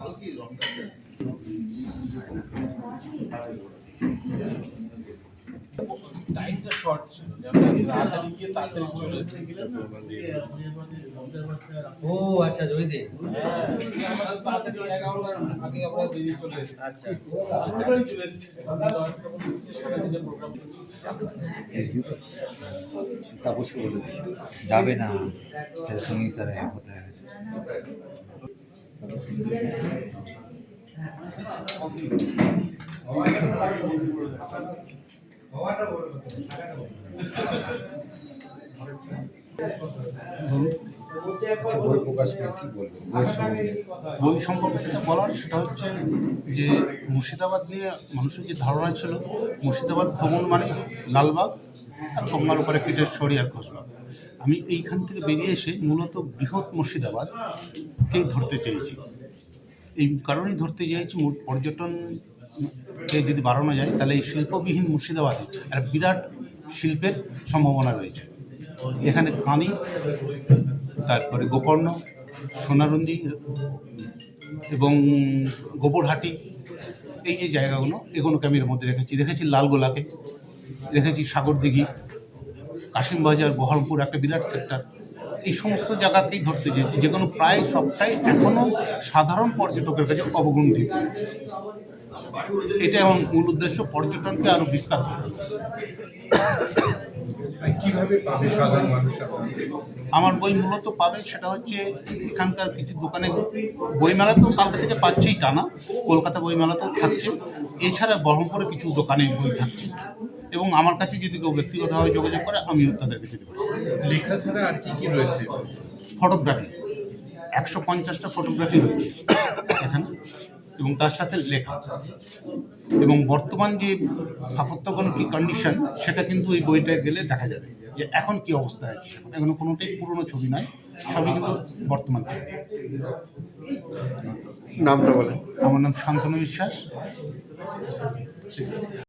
হালকি রংটা টাইমটা শর্ট ছিল। তাড়াতাড়ি গিয়ে তাড়াতাড়ি চলে ও আচ্ছা জয়দে হ্যাঁ আমাদের তাড়াতাড়ি এগারোটার আগে আমরা বেরিয়ে চলে এসেছি। আচ্ছা। চলে এসেছি। তাপসকে বলে যাবে না। তার স্যার এক হয়ে আচ্ছা বই প্রকাশ করে কি বলব বই সম্পর্কে যেটা বলার? সেটা হচ্ছে যে মুর্শিদাবাদ নিয়ে মানুষের যে ধারণা ছিল মুর্শিদাবাদ ভ্রমণ মানে লালবাগ আর গঙ্গার উপরে পিঠেশ্বরী আর ঘোষবাগ আমি এইখান থেকে বেরিয়ে এসে মূলত বৃহৎ মুর্শিদাবাদকেই ধরতে চেয়েছি। এই কারণেই ধরতে চেয়েছি মূল পর্যটনকে যদি বাড়ানো যায়, তাহলে এই শিল্পবিহীন মুর্শিদাবাদে একটা বিরাট শিল্পের সম্ভাবনা রয়েছে। এখানে কাঁদি, তারপরে গোকর্ণ, সোনারন্দি এবং গোবরহাটি, এই যে জায়গাগুলো, এগুলোকে আমি এর মধ্যে রেখেছি। রেখেছি লালগোলাকে, রেখেছি সাগরদিঘি, কাশিমবাজার, বহরমপুর, একটা বিরাট সেক্টর। এই সমস্ত জায়গাকেই ধরতে চেয়েছি। যে কোনো প্রায় সবটাই এখনও সাধারণ পর্যটকের কাছে অবগুণ্ঠিত। এটা আমার মূল উদ্দেশ্য পর্যটনকে আরও বিস্তার করা কীভাবে পাবে সাধারণ মানুষ আমার বই মূলত পাবে সেটা হচ্ছে এখানকার কিছু দোকানে বইমেলাতেও কালকে থেকে পাচ্ছেই টানা কলকাতা বইমেলাতেও থাকছে। এছাড়া বহরমপুরে কিছু দোকানে বই থাকছে। এবং আমার কাছে যদি কেউ ব্যক্তিগতভাবে যোগাযোগ করে আমিও তাদের কাছে দেবো। লেখা ছাড়া আর কি কি রয়েছে? ফটোগ্রাফি। একশো পঞ্চাশটা ফটোগ্রাফি রয়েছে। এখানে এবং তার সাথে লেখা এবং বর্তমান যে স্থাপত্যগণ কি কন্ডিশন সেটা কিন্তু এই বইটা গেলে দেখা যাবে যে এখন কি অবস্থা আছে এখন এগুলো কোনোটাই পুরনো ছবি নয় সবই কিন্তু বর্তমান ছবি। নামটা বলে আমার নাম শান্তনু বিশ্বাস।